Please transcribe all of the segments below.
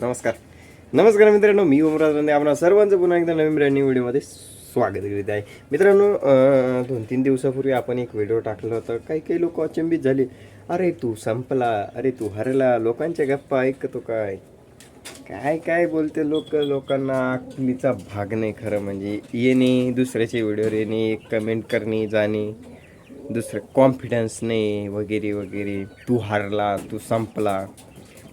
नमस्कार. नमस्कार मित्रांनो मी उमराज रंदे. आपणा सर्वांचं पुन्हा एकदा नवीन ब्रँड न्यू व्हिडिओमध्ये स्वागत करीत आहे. मित्रांनो दोन तीन दिवसापूर्वी आपण एक व्हिडिओ टाकला होता. काही काही लोक अचंबित झाले. अरे तू संपला. अरे तू हरला. लोकांच्या गप्पा ऐकतो काय? काय काय बोलते लोक? लोकांना अकलीचा भाग नाही खरं म्हणजे. येणे दुसऱ्याचे व्हिडिओ येणे कमेंट करणे जाणे. दुसरं कॉन्फिडन्स नाही वगैरे वगैरे. तू हारला तू संपला.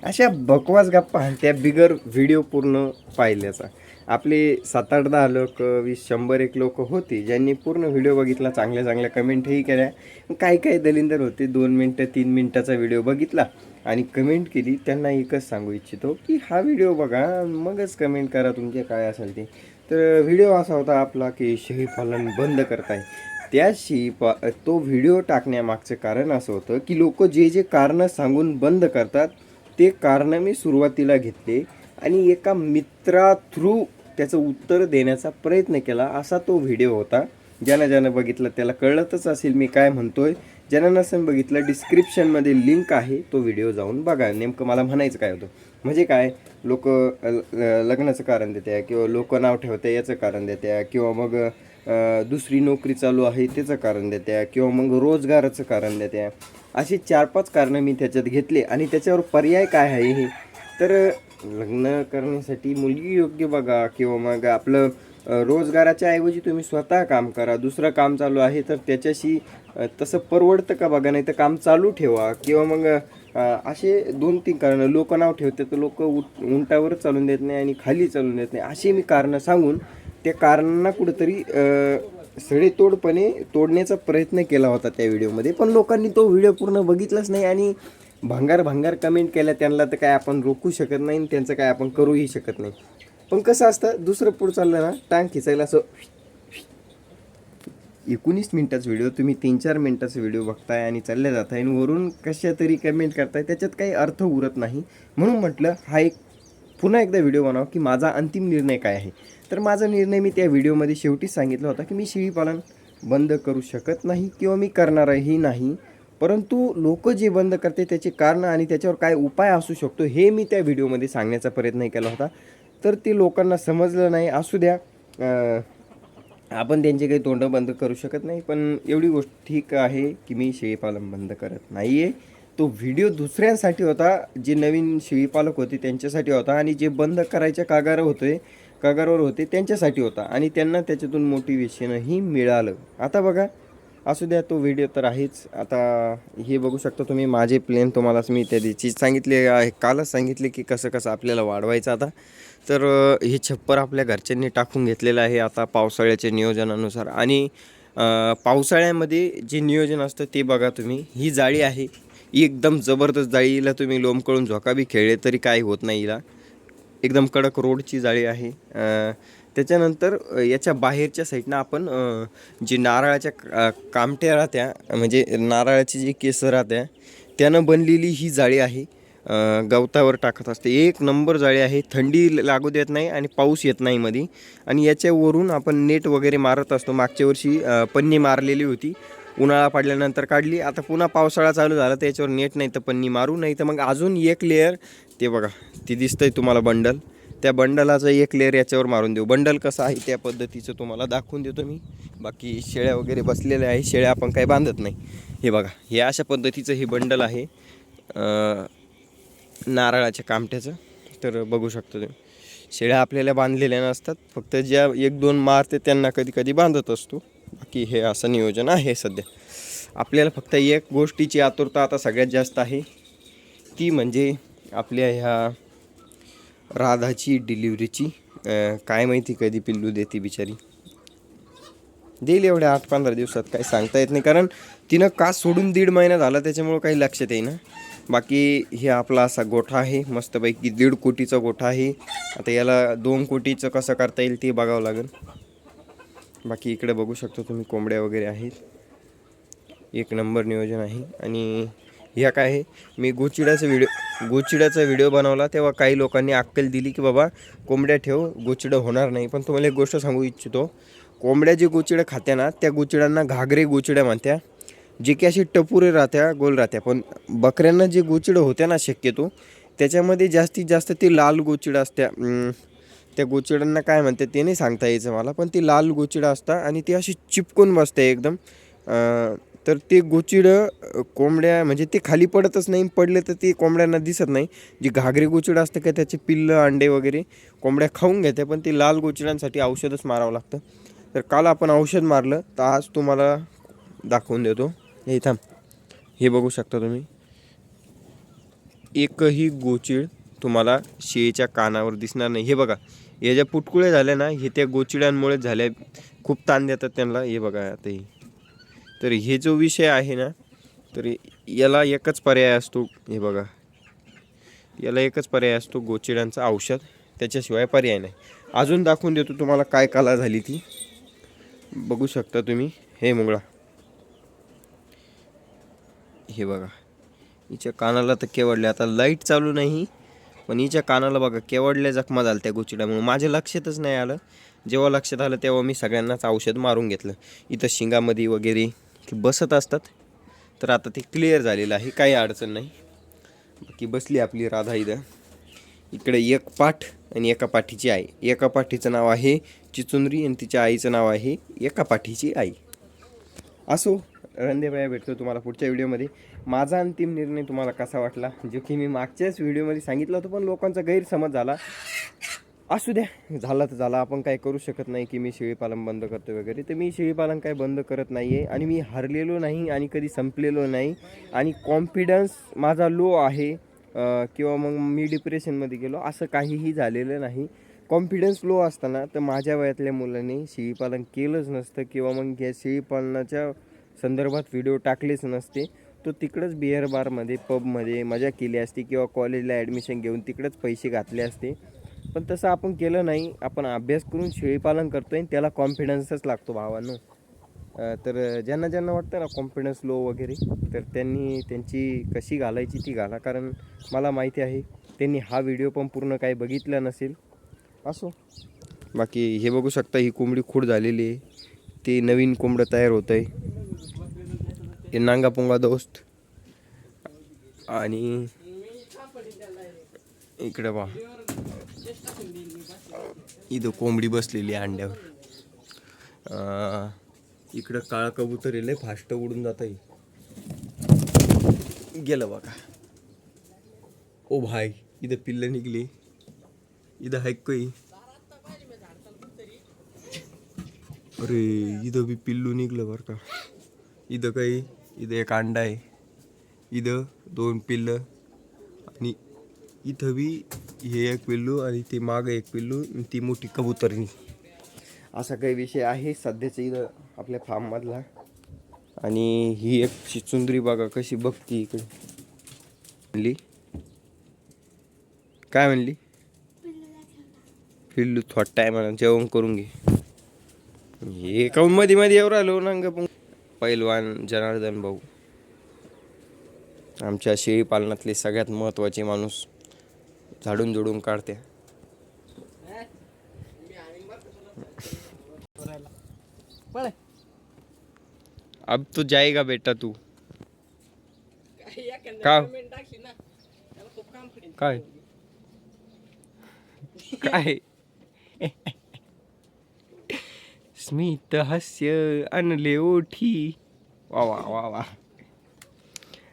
अशा बकवास गप्पा त्या बिगर व्हिडिओ पूर्ण पाहिल्याचा. आपले सात आठ दहा लोक वीस शंभर एक लोक होती ज्यांनी पूर्ण व्हिडिओ बघितला चांगल्या चांगल्या कमेंटही केल्या. काही काही दलिंदर होते दोन मिनटं तीन मिनटाचा व्हिडिओ बघितला आणि कमेंट केली. त्यांना एकच सांगू इच्छितो की हा व्हिडिओ बघा मगच कमेंट करा तुमचे काय असेल ते. तर व्हिडिओ असा होता आपला की शेळी पालन बंद करताय. त्या शेळी पा तो व्हिडिओ टाकण्यामागचं कारण असं होतं की लोक जे जे कारणं सांगून बंद करतात ते कारणं मी सुरुवातीला घेतले आणि एका मित्रा थ्रू त्याचं उत्तर देण्याचा प्रयत्न केला असा तो व्हिडिओ होता. ज्यानं ज्यानं बघितलं त्याला कळतच असेल मी काय म्हणतोय. ज्यानं नसेल बघितलं डिस्क्रिप्शनमध्ये लिंक आहे तो व्हिडिओ जाऊन बघा. नेमकं मला म्हणायचं काय होतं? म्हणजे काय? लोक लग्नाचं कारण देते किंवा लोक नाव ठेवते याचं कारण देते किंवा मग दुसरी नोकरी चालू आहे त्याचं कारण देत्या किंवा मग रोजगाराचं कारण देत्या. अशी चार पाच कारणं मी त्याच्यात घेतले आणि त्याच्यावर पर्याय काय आहे हे? तर लग्न करण्यासाठी मुलगी योग्य बघा किंवा मग आपलं रोजगाराच्या ऐवजी तुम्ही स्वतः काम करा. दुसरं काम चालू आहे तर त्याच्याशी तसं परवडतं का बघा? नाही तर काम चालू ठेवा. किंवा मग असे दोन तीन कारणं. लोक नाव ठेवते तर लोक उट उंटावर चालून देत नाही आणि खाली चालून देत नाही. अशी मी कारणं सांगून त्या कारणांना कुठंतरी सडेतोडपणे तोडण्याचा प्रयत्न केला होता त्या व्हिडिओमध्ये. पण लोकांनी तो व्हिडिओ पूर्ण बघितलाच नाही आणि भंगार भंगार कमेंट केल्या. त्यांना तर काय आपण रोखू शकत नाही आणि त्यांचं काय आपण करूही शकत नाही. पण कसं असतं दुसरं पुढं चाललं ना टांग खिचायला असं एकोणीस मिनटाचा व्हिडिओ तुम्ही तीन चार मिनटाचा व्हिडिओ बघताय आणि चालले जाताय आणि वरून कशा तरी कमेंट करताय त्याच्यात काही अर्थ उरत नाही. म्हणून म्हटलं हा एक पुन्हा एकदा व्हिडिओ बनावा की माझा अंतिम निर्णय काय आहे? तर माझा निर्णय मी त्या व्हिडिओमध्ये शेवटी सांगितला होता की मी शेळीपालन बंद करू शकत नाही किंवा मी करणारही नाही. परंतु लोक जे बंद करते त्याचे कारण आणि त्याच्यावर काय उपाय असू शकतो हे मी त्या व्हिडिओमध्ये सांगण्याचा प्रयत्न केला होता. तर ते लोकांना समजलं नाही असू द्या. आपण त्यांचे काही तोंड बंद करू शकत नाही पण एवढी गोष्ट ठीक आहे की मी शेळीपालन बंद करत नाही आहे तो व्हिडिओ दुसऱ्यांसाठी होता जे नवीन शेळीपालक होते त्यांच्यासाठी होता आणि जे बंद करायच्या कागार होते कगारवर होते त्यांच्यासाठी होता. आणि त्यांना त्याच्यातून मोटिवेशनही मिळालं. आता बघा असू द्या तो व्हिडिओ तर आहेच. आता हे बघू शकता तुम्ही माझे प्लेन तुम्हाला मी त्या दिवशी सांगितले आहे. कालच सांगितले की कसं कसं आपल्याला वाढवायचं आता. तर हे छप्पर आपल्या घरच्यांनी टाकून घेतलेलं आहे आता पावसाळ्याच्या नियोजनानुसार. आणि पावसाळ्यामध्ये जे नियोजन असतं ते बघा तुम्ही. ही जाळी आहे. ही एकदम जबरदस्त जाळीला तुम्ही लोंबकळून झोका बी खेळले तरी काय होत नाही हिला. एकदम कडक रोडची जाळी आहे. त्याच्यानंतर याच्या बाहेरच्या साईडनं आपण जे नारळाच्या का- कामट्या राहत्या म्हणजे नारळाची जी केसं राहत्या त्यानं बनलेली ही जाळी आहे. गवतावर टाकत असते. एक नंबर जाळी आहे. थंडी लागू देत नाही आणि पाऊस येत नाही मध्ये आणि याच्यावरून आपण नेट वगैरे मारत असतो. मागच्या वर्षी पन्नी मारलेली होती. उन्हाळा पाडल्यानंतर काढली. आता पुन्हा पावसाळा चालू झाला त्याच्यावर नेट नाही तर पन्नी मारू. नाही तर मग अजून एक लेअर ते बघा ती दिसतंय तुम्हाला बंडल. त्या बंडलाचं एक लेअर याच्यावर मारून देऊ. बंडल कसं आहे त्या पद्धतीचं तुम्हाला दाखवून देतो मी. बाकी शेळ्या वगैरे बसलेल्या आहे शेळ्या आपण काही बांधत नाही. हे बघा हे अशा पद्धतीचं हे बंडल आहे. नारळाच्या कामट्याचं तर बघू शकतो तुम्ही. शेळ्या आपल्याला बांधलेल्या नसतात. फक्त ज्या एक दोन मारते त्यांना कधी कधी बांधत असतो. बाकी हे असं नियोजन आहे सध्या. आपल्याला फक्त एक गोष्टीची आतुरता आता सगळ्यात जास्त आहे. ती म्हणजे आपल्या ह्या राधाची डिलिव्हरीची काय माहिती कधी पिल्लू देते बिचारी. देईल एवढ्या आठ पंधरा दिवसात काही सांगता येत नाही. कारण तिनं का सोडून दीड महिना झाला त्याच्यामुळं काही लक्षात येईना. बाकी हे आपला असा गोठा आहे मस्तपैकी दीड कोटीचा गोठा आहे. आता याला दोन कोटीचं कसं करता येईल ते बघावं लागेल. बाकी इकडे बघू शकतो तुम्ही कोंबड्या वगैरे आहेत. एक नंबर नियोजन आहे. आणि ह्या काय आहे? मी गोचिड्याचा व्हिडिओ गोचिड्याचा व्हिडिओ बनवला तेव्हा काही लोकांनी अक्कल दिली की बाबा कोंबड्या ठेव गोचिडं होणार नाही. पण तुम्हाला एक गोष्ट सांगू इच्छितो. कोंबड्या जे गोचिडं खात्या ना त्या गोचिड्यांना घागरे गोचिड्या म्हणत्या. जे की अशी टपुरे राहत्या गोल राहत्या. पण बकऱ्यांना जे गोचिडं होत्या ना शक्यतो त्याच्यामध्ये जास्तीत जास्त ती लाल गोचिडं असत्या. त्या गोचिडांना काय म्हणते ते नाही सांगता यायचं मला पण ती लाल गोचिडं असतात आणि ती अशी चिपकून बसते एकदम. तर ते गोचिडं कोंबड्या म्हणजे ते खाली पडतच नाही पडले तर ते कोंबड्यांना दिसत नाही. जी घागरी गोचिडं असतं का त्याचे पिल्लं अंडे वगैरे कोंबड्या खाऊन घेते पण ते लाल गोचिडांसाठी औषधच मारावं लागतं. तर काल आपण औषध मारलं तर आज तुम्हाला दाखवून देतो. हे थांब. हे बघू शकता तुम्ही. एकही गोचिड तुम्हाला शेळीच्या कानावर दिसणार नाही. हे बघा या ज्या पुटकुळे झाल्या ना हे त्या गोचिड्यांमुळेच झाल्या खूप ताण देतात त्यांना. हे बघा आता हे. तर हे जो विषय आहे ना तर याला एकच पर्याय असतो हे बघा. याला एकच पर्याय असतो गोचिड्यांचं औषध त्याच्याशिवाय पर्याय नाही. अजून दाखवून देतो तुम्हाला काय कला झाली ती. बघू शकता तुम्ही. हे मुंगळा. हे बघा. हिच्या कानाला तर केवडले आता लाइट चालू नाही पण हिच्या कानाला बघा केवडल्या जखमा झाल्या त्या गोचिड्यामुळे माझ्या लक्षातच नाही आलं. जेव्हा लक्षात आलं तेव्हा मी सगळ्यांनाच औषध मारून घेतलं. इथं शिंगामध्ये वगैरे की बसत असतात तर आता ते क्लिअर झालेलं आहे काही अडचण नाही. बाकी बसली आपली राधा इथं. इकडे एक पाठ आणि एका पाठीची आई. एका पाठीचं नाव आहे चिचुंद्री आणि तिच्या आईचं नाव आहे एका पाठीची आई. असो रणदेबाया भेटतो तुम्हाला पुढच्या व्हिडिओमध्ये. माझा अंतिम निर्णय तुम्हाला कसा वाटला? जो की मी मागच्याच व्हिडिओमध्ये सांगितलं होतं पण लोकांचा गैरसमज झाला. असू द्या. झाला तर झाला. आपण काय करू शकत नाही की मी शेळीपालन बंद करतो वगैरे. तर मी शेळीपालन काय बंद करत नाही आहे आणि मी हरलेलो नाही आणि कधी संपलेलो नाही. आणि कॉन्फिडन्स माझा लो आहे. किंवा मग मी डिप्रेशनमध्ये गेलो. असं काहीही झालेलं नाही. कॉन्फिडन्स लो असताना तर माझ्या वयातल्या मुलांनी शेळीपालन केलंच नसतं. किंवा मग या शेळीपालनाच्या संदर्भात व्हिडिओ टाकलेच नसते. तो तिकडंच बिअर बारमध्ये पबमध्ये मजा केली असती. किंवा कॉलेजला ॲडमिशन घेऊन तिकडंच पैसे घातले असते. पण तसं आपण केलं नाही. आपण अभ्यास करून शेळीपालन करतो आणि त्याला कॉन्फिडन्सच लागतो भावांनो. तर ज्यांना ज्यांना वाटतं ना कॉन्फिडन्स लो वगैरे तर त्यांनी त्यांची कशी घालायची ती घाला. कारण मला माहिती आहे त्यांनी हा व्हिडिओ पण पूर्ण काही बघितला नसेल. असो. बाकी हे बघू शकता ही कोंबडी खूड झालेली आहे. ते नवीन कोंबडं तयार होतं आहे हे नांगापुंगा दोस्त. आणि इकडे पहा. इथं कोंबडी बसलेली आहे अंड्यावर. इकडं काळा कबूतर येले फास्ट उडून जात आहे. गेलं बघा. ओ भाई इथं पिल्लं निघली. इथं हाय अरे इथं बी पिल्लू निघलं बरं का. इथं काही इथं एक अंडा आहे. इथं दोन पिल्लं. आणि इथं बी हे एक पिल्लू आणि ते मागं एक पिल्लू आणि ती मोठी कबुतरणी. असा काही विषय आहे सध्याचा इथं आपल्या फार्ममधला. आणि ही एक चुंदरी बघा कशी बघती इकडे. म्हणली? काय म्हणली? पिल्लू थोडा टायमाला जेवण करून घे. हे काऊन मध्ये मध्ये येऊ राहिलो ना पण. पैलवान जनार्दन भाऊ. आमच्या शेळी पालनातले सगळ्यात महत्त्वाचे माणूस. झाडून झुडून काढते. अब तो जाएगा बेटा तू. का? काय? काय? स्मित हास्य आणले ओठी. वा वा वा वा.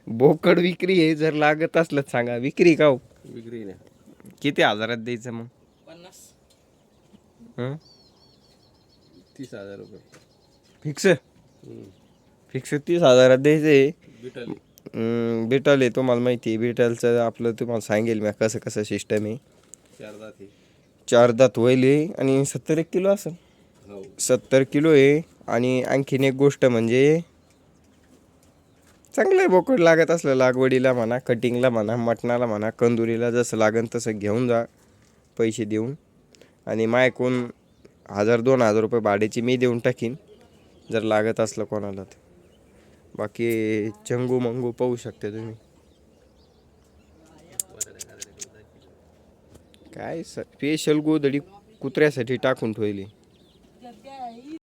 बोकड विक्री आहे जर लागत असलं सांगा विक्री का हो? विक्री नाही. किती हजारात द्यायचं मग? पन्नास. हं? तीस हजार रुपये. फिक्स? फिक्स तीस हजारात द्यायचे? बिटल. बेटल आहे तुम्हाला माहिती आहे बेटलचं आपलं तुम्हाला सांगेल मी कसं कसं सिस्टम आहे. चार दाती चार दात होईल हे आणि सत्तर एक किलो असेल. हो. सत्तर किलो आहे आणि आणखीन एक गोष्ट म्हणजे चांगलं आहे बोकड लागत असलं लागवडीला म्हणा कटिंगला म्हणा मटणाला म्हणा कंदुरीला जसं लागन तसं घेऊन जा पैसे देऊन. आणि माय कोण हजार दोन हजार रुपये भाड्याची मी देऊन टाकीन जर लागत असलं कोणाला तर. बाकी चंगू मंगू पाहू शकते तुम्ही. काय स्पेशल गोधडी कुत्र्यासाठी टाकून ठेवली.